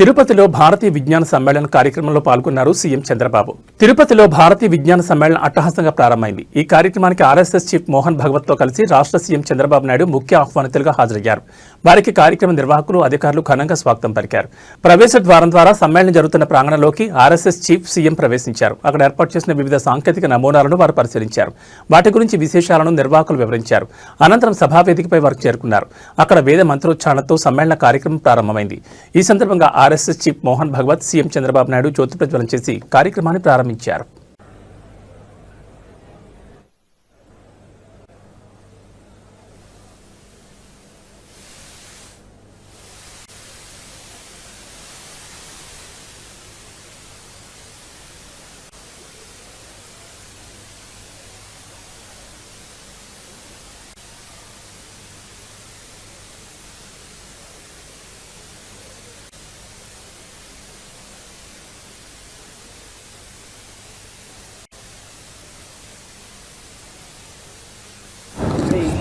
తిరుపతిలో భారతీయ విజ్ఞాన సమ్మేళన కార్యక్రమంలో పాల్గొన్నారు సీఎం చంద్రబాబు. తిరుపతిలో భారతీయ విజ్ఞాన సమ్మేళనం అట్టహాసంగా ప్రారంభమైంది. ఈ కార్యక్రమానికి ఆర్ఎస్ఎస్ చీఫ్ మోహన్ భగవత్తో కలిసి రాష్ట్ర సీఎం చంద్రబాబు నాయుడు ముఖ్య ఆహ్వానితులుగా హాజరయ్యారు. వారికి కార్యక్రమ నిర్వాహకులు అధికారులు ఘనంగా స్వాగతం పలికారు. ప్రవేశ ద్వారం ద్వారా సమ్మేళనం జరుగుతున్న ప్రాంగణంలోకి ఆర్ఎస్ఎస్ చీఫ్ సీఎం ప్రవేశించారు. అక్కడ ఏర్పాటు చేసిన వివిధ సాంకేతిక నమూనాలను వారు పరిశీలించారు. వాటి గురించి విశేషాలను నిర్వాహకులు వివరించారు. అనంతరం సభావేదికపై వారు చేరుకున్నారు. అక్కడ వేద మంత్రోచ్చారణతో సమ్మేళన కార్యక్రమం ప్రారంభమైంది. ఈ సందర్భంగా RSS chief Mohan Bhagwat CM Chandrababu Naidu జ్యోతి ప్రజ్వలన చేసి కార్యక్రమాన్ని ప్రారంభించారు.